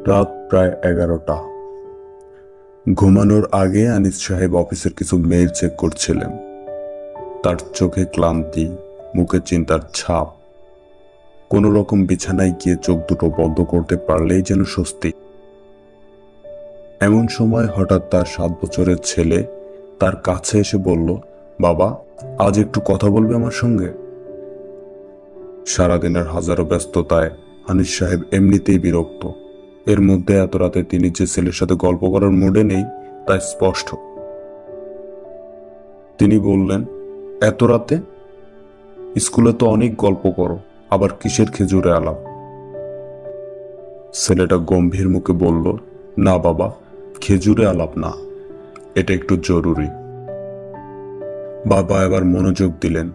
রাত প্রায় এগারোটা। ঘুমানোর আগে আনিস সাহেব অফিসের কিছু মেইল চেক করছিলেন। তার চোখে ক্লান্তি, মুখে চিন্তার ছাপ। কোনো রকম বিছানায় গিয়ে চোখ দুটো বন্ধ করতে পারলেই যেন স্বস্তি। এমন সময় হঠাৎ তার সাত বছরের ছেলে তার কাছে এসে বলল, বাবা, আজ একটু কথা বলবে আমার সঙ্গে? সারাদিনের হাজারো ব্যস্ততায় আনিস সাহেব এমনিতেই বিরক্ত। এর মধ্যে এত রাতে তিনি যে ছেলের সাথে গল্প করার মুডে নেই তা স্পষ্ট। তিনি বললেন, এত রাতে? স্কুলে তো অনেক গল্প করো, আবার কিসের খেজুরে আলাপ? ছেলেটা গম্ভীর মুখে বলল, না বাবা, খেজুরে আলাপ না, এটা একটু জরুরি। বাবা এবার মনোযোগ দিলেন।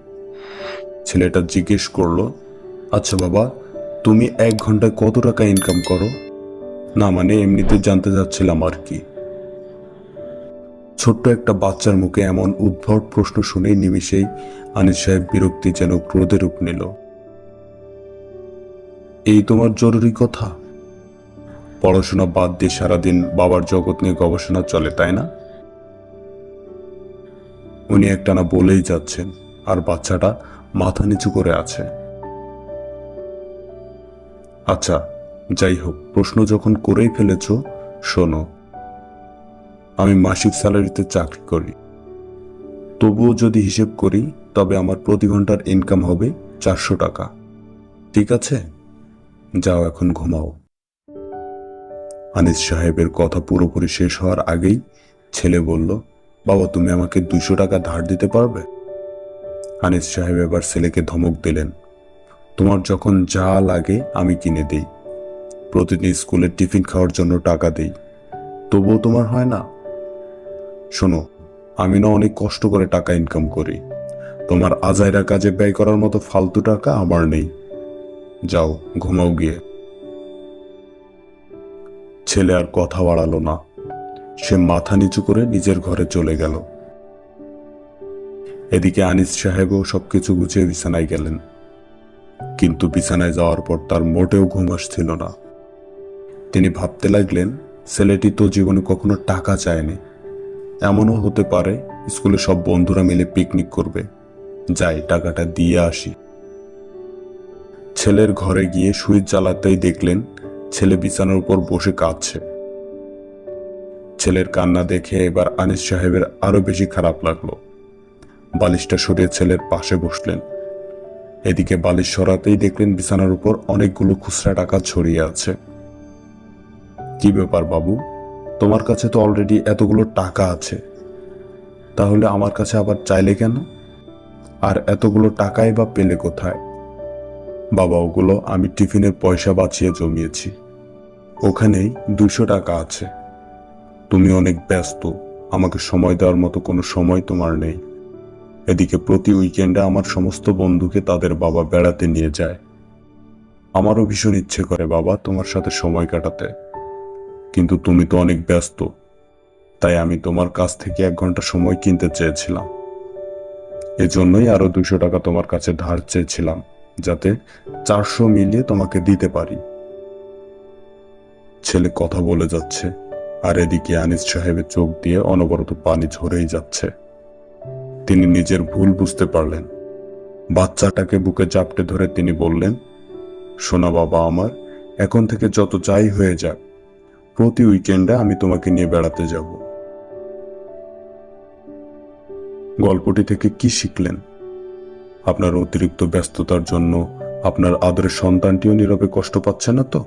ছেলেটা জিজ্ঞেস করল আচ্ছা বাবা, তুমি এক ঘন্টায় কত টাকা ইনকাম করো? না মানে এমনিতে জানতে চাচ্ছিলাম আর কি। ছোট্ট একটা বাচ্চার মুখে এমন উদ্ভট প্রশ্ন শুনেই নিমিষেই আনিস সাহেব বিরক্তি যেন ক্রোধে রূপ নিল। এই তোমার জরুরি কথা? পড়াশোনা বাদ দিয়ে সারাদিন বাবার জগৎ নিয়ে গবেষণা চলে, তাই না? উনি একটানা বলেই যাচ্ছেন, আর বাচ্চাটা মাথা নিচু করে আছে। আচ্ছা যাই হোক প্রশ্ন যখন করেই ফেলেছ, শোনো, আমি মাসিক স্যালারিতে চাকরি করি। তবুও যদি হিসেব করি, তবে আমার প্রতি ঘণ্টার ইনকাম হবে চারশো টাকা। ঠিক আছে? যাও এখন ঘুমাও। আনিস সাহেবের কথা পুরোপুরি শেষ হওয়ার আগেই ছেলে বলল, বাবা, তুমি আমাকে দুশো টাকা ধার দিতে পারবে? আনিস সাহেব এবার ছেলেকে ধমক দিলেন, তোমার যখন যা লাগে আমি কিনে দেই। প্রতিদিন স্কুলে টিফিন খাওয়ার জন্য টাকা দেই। তবুও তোমার হয় না? শোনো, আমি না অনেক কষ্ট করে টাকা ইনকাম করি। তোমার আজাইরা কাজে ব্যয় করার মতো ফালতু টাকা আমার নেই। যাও, ঘুমাও গিয়ে। ছেলে আর কথা বাড়ালো না। সে মাথা নিচু করে নিজের ঘরে চলে গেল। এদিকে আনিস সাহেবও সবকিছু গুছিয়ে বিছানায় গেলেন। কিন্তু বিছানায় যাওয়ার পর তার মোটেও ঘুম আসছিল না। তিনি ভাবতে লাগলেন, ছেলেটি তো জীবনে কখনো টাকা চায়নি। এমনও হতে পারে স্কুলে সব বন্ধুরা মিলে পিকনিক করবে। যাই, টাকাটা দিয়ে আসি। ছেলের ঘরে গিয়ে সুইচ জ্বালাতেই দেখলেন, ছেলে বিছানার উপর বসে কাঁদছে। ছেলের কান্না দেখে এবার আনিস সাহেবের আরও বেশি খারাপ লাগল। বালিশটা সরিয়ে ছেলের পাশে বসলেন। এদিকে বালিশ সরাতেই দেখলেন বিছানার উপর অনেকগুলো খুচরা টাকা ছড়িয়ে আছে। কি ব্যাপার বাবু? তোমার কাছে তো অলরেডি এতগুলো টাকা আছে। তাহলে আমার কাছে আবার চাইলে কেন? আর এতগুলো টাকাই বা পেলে কোথায়? বাবা, ওগুলো আমি টিফিনের পয়সা বাঁচিয়ে জমিয়েছি। ওখানেই দুশো টাকা আছে। তুমি অনেক ব্যস্ত। আমাকে সময় দেওয়ার মতো কোনো সময় তোমার নেই। এদিকে প্রতি উইকেন্ডে আমার সমস্ত বন্ধুকে তাদের বাবা বেড়াতে নিয়ে যায়। আমারও ভীষণ ইচ্ছে করে বাবা তোমার সাথে সময় কাটাতে। কিন্তু তুমি তো অনেক ব্যস্ত। তাই আমি তোমার কাছ থেকে এক ঘণ্টা সময় কিনতে চেয়েছিলাম। এজন্যই আরও দুশো টাকা তোমার কাছে ধার চেয়েছিলাম, যাতে চারশো মিলিয়ে তোমাকে দিতে পারি। ছেলে কথা বলে যাচ্ছে, আর এদিকে আনিস সাহেবের চোখ দিয়ে অনবরত পানি ঝরেই যাচ্ছে। তিনি নিজের ভুল বুঝতে পারলেন। বাচ্চাটাকে বুকে চাপটে ধরে তিনি বললেন সোনা বাবা আমার, এখন থেকে যত যাই হয়ে যাক প্রতি উইকেন্ডে আমি তোমাকে নিয়ে বেড়াতে যাব। গল্পটি থেকে কি শিখলেন? আপনার অতিরিক্ত ব্যস্ততার জন্য আপনার আদরের সন্তানটিও নীরবে কষ্ট পাচ্ছে না তো?